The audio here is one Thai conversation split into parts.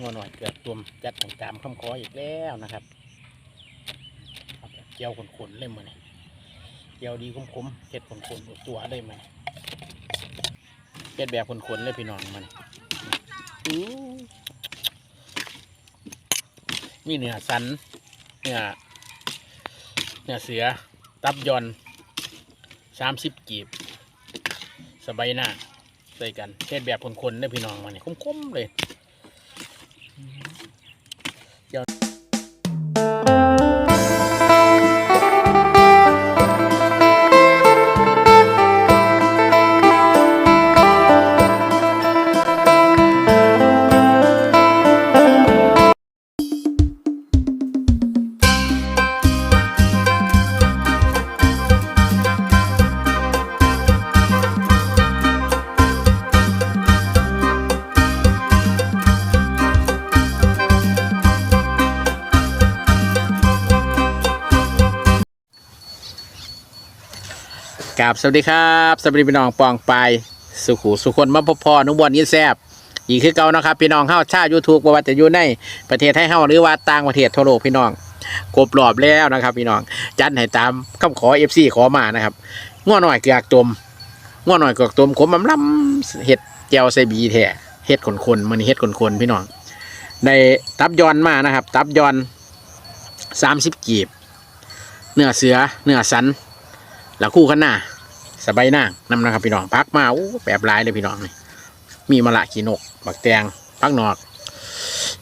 งัวหน่อยเกือบตัวมจัดแห่งตามคำขออีกแล้วนะครับเอาแบบเจียวขนๆเลยมือนี่เจียวดีคมๆเห็ดขนๆตัวได้ไหมเห็ดแบบขนๆเลยพี่น้องมันมีเนื้อสันเนื้อเนื้อเสือ ตับยอนสามสิบกีบ สบายหน้าใส่กันเทศแบบคนๆได้พี่น้องมาเนี่ยคมๆเลย กราบสวัสดีครับสวัสดีพี่น้องปองไปสุขุสุคนมาพบพอนุบวนยินแซบอีกคือเก่านะครับ พี่น้องเข้าชาติยูทูบว่าจะอยู่ในประเทศไทยเฮาหรือว่าต่างประเทศทั่วโลกพี่น้องครบรอบแล้วนะครับ พี่น้องจัดให้ตามคำขอเอฟซีขอมานะครับง้อหน่อยเกลือกตมง้อหน่อยเกลือกตมขมลำเห็ดเจียวใส่บีแท้เห็ดขนๆมันเห็ดขนๆพี่น้องได้ตับยอนมานะครับ ตับยอนสามสิบกีบ เนื้อเสือเนื้อสันแล้วคู่กันหน้า สบายนางนำนะครับพี่น้องพักมาโอ้แบบหลายเลยพี่น้องนี่มีมะละขีนกบักแตงพักนอก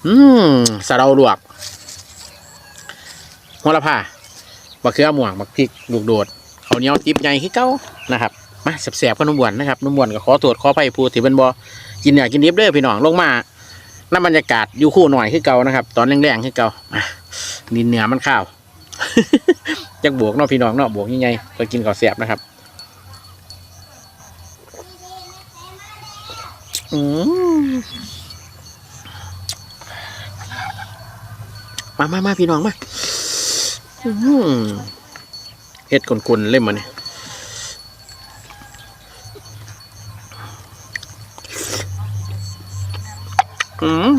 อืมสะเดาลวกหัวละผ้าบักเขือม่วงบักพริกลูกโดดเขาเนี้ยติบใหญ่ขี้เก้านะครับมาแสบๆขนมบวนนะครับนมบวนก็ขอตรวจขอไปพูดถือเป็นบอกินเนี่ยกินดิบเด้อพี่น้องลงมาน้ำบรรยากาศอยู่คู่หน่อยขึ้นเก่านะครับ ตอนแรงๆขึ้นเก่ามาดินเหนือมันข้าวจักบวกเนาะพี่น้องเนาะบวกยังไงก็กินข้าวแสบนะครับ มามามาพี่น้องมาเฮ็ดกลนๆเล่มมาเนี่ยอืม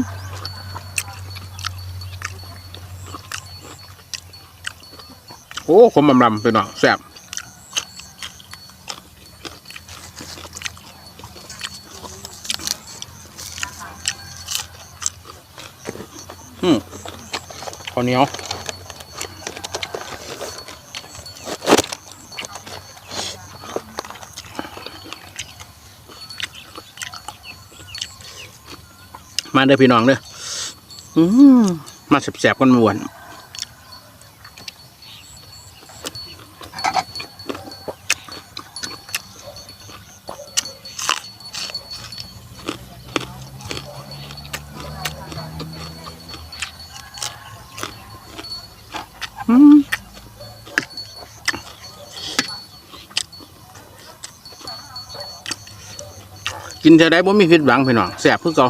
โอ้ขมบำลำพี่น้องแซ่บ อืมข้าวเหนียวมาเด้อพี่น้องเด้ออืมมาแสบๆกันมวน กินเท่าไดบ่มีผิดหวังพี่น้องแสบคือเก่า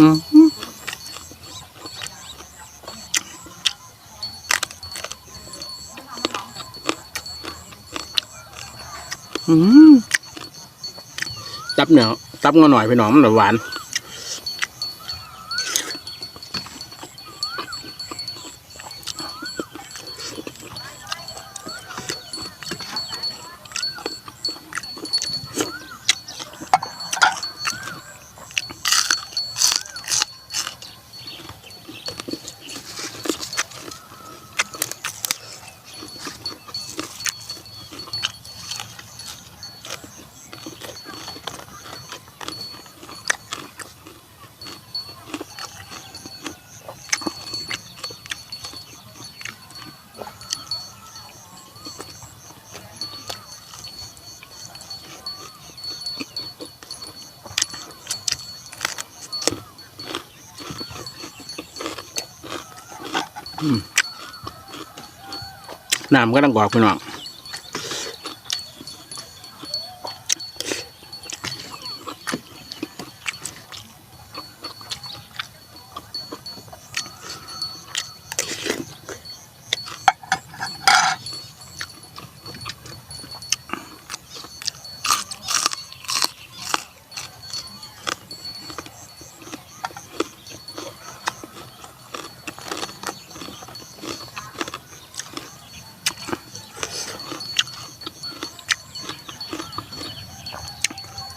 ตับเหนียวตับงอหน่อยพี่น้องมันหวาน น้ำก็ต้องกรอกพี่น้อง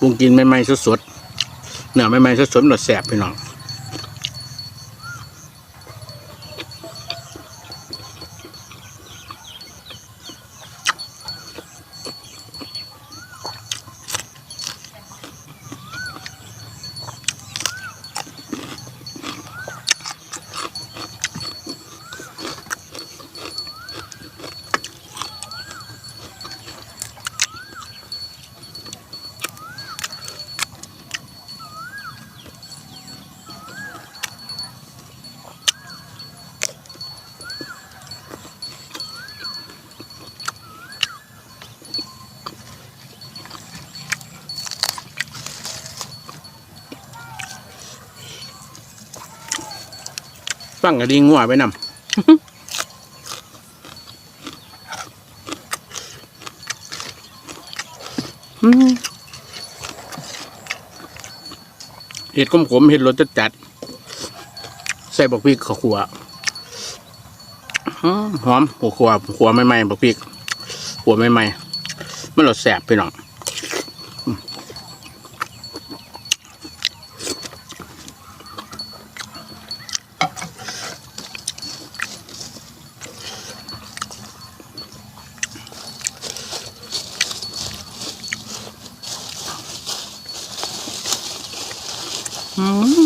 ปรุงกินใหม่ๆสดๆเนื้อใหม่ๆสดๆหนรสแสบพี่น้อง ฟังกระดิ่งงัวไปนำอืมเห็ดขมขมเห็ดรสจัดจัด ใส่บักพริกข้าวขัวหอมหัวขัวขัวใหม่ๆบักพริกขัวใหม่ๆมันรสแสบไปหน่อย 嗯。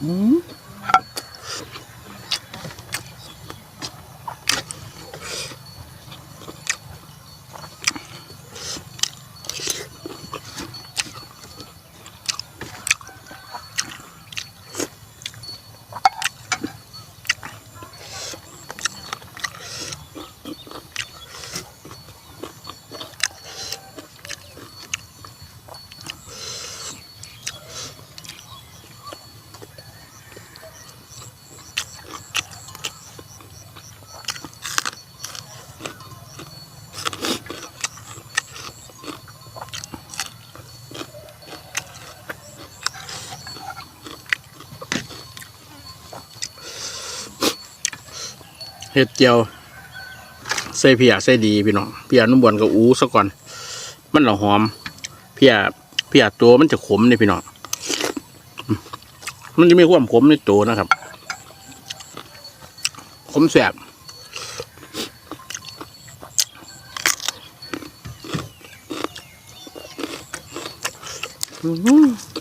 อ เห็ดเจียวใส่เพียใส่ดีพี่น้องเพียนุ่มบวนกับอูซะก่อน มันละหอมเพียเพียตัวมันจะขมเนี่พี่น้องมันจะมีความขมในตัวนะครับ ขมแสบอื้อ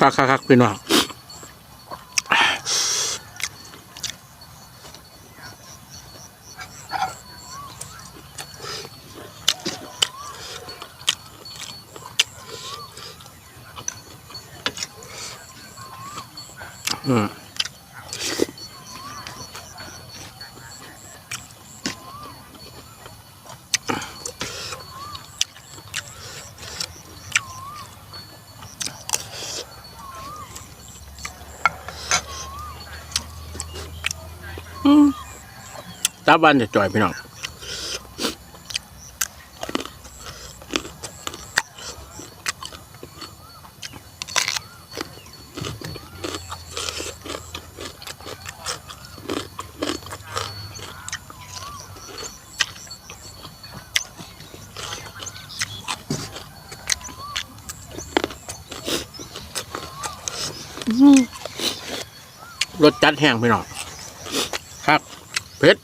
คักคักคักพี่น้อง ตาบ้านจะจ่อยพี่น้องรสจัดแห้งพี่น้องครับเผ็ด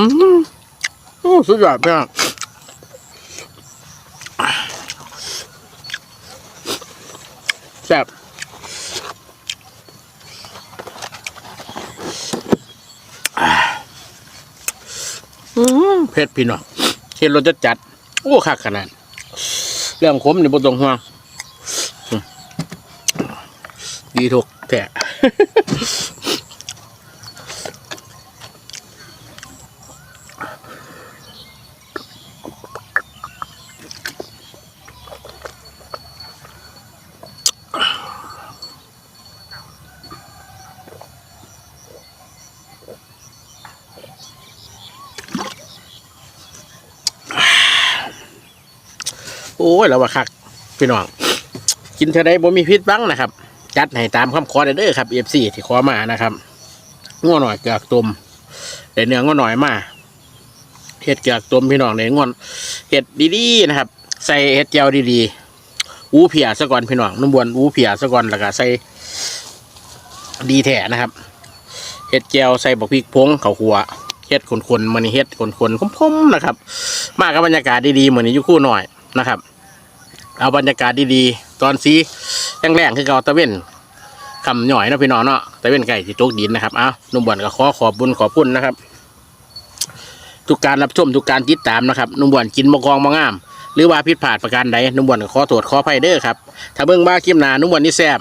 อืมโอ้สุดยอดพี่น้องแซ่บอืมเผ็ดพี่น้องเค็ดรสจัดจัด โอ้คักขนาด เรื่องขมนี่บ่ต้องห่วงดีถูกแท้ ยแล้วว่าคักพี่น้องกินเท่าใดบ่มีพิษบ้างนะครับ จัดให้ตามคำขอได้เด้อครับ FC ที่ขอมานะครับง้อหน่อยเกลือกตุ่มได้เนื้อง้อหน่อยมาเห็ดเกลือกตุ่มพี่น้องได้ง้อนเห็ดดีๆนะครับ ใส่เห็ดเจียวดีๆอูเพียซะก่อนพี่น้องนุ่มบวนอูเพียซะก่อนแล้วก็ใส่ดีแท้นะครับเห็ดเจียวใส่บักพริกพงข้าขัวเห็ดขนๆมันเห็ดขนๆคมๆนะครับ มากับบรรยากาศดีๆเหมือนอยู่คู่หน่อยนะครับ เอาบรรยากาศดีๆ ตอนซีแรงๆคือเกาตะเว้นคำหน่อยนะพี่น้องเนาะตะเว้นไก่ที่ตกดินนะครับ เอาหนุ่มบอลก็ขอขอบบุญขอบคุณนะครับ ทุกการรับชมทุกการติดตามนะครับหนุ่มบอลกินมะกองมะงาม หรือว่าผิดพลาดประการใดหนุ่มบอลก็ขอโทษขออภัยเด้อครับ ถ้าเบิ่งบ้าคลิปหนาหนุ่มบอลนี่แซ่บ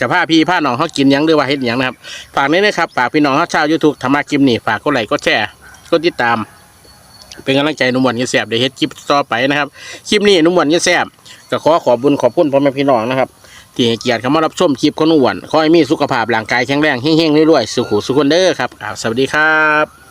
กับผ้าพี่ผ้าน้องเขากินยังหรือว่าเฮ็ดยังนะครับ ฝากนี้นะครับฝากพี่น้องเขาชาวยูทูบธรรมะคลิปนี้ฝากกดไลค์กดแชร์กดติดตาม เป็นกำลังใจหนุ่มบอลยินแซบได้เฮ็ดคลิปต่อไปนะครับ คลิปนี้นุ่มบอลยินแซบ ก็ขอขอบบุญขอบคุณพ่อแม่พี่น้องนะครับ ที่ให้เกียรติเข้ามารับชมคลิปของหนุ่อลขอให้มีสุขภาพร่างกายแข็งแรงเฮงๆรวยๆสุขุสุขคนเด้อครับอ่าสวัสดีครับ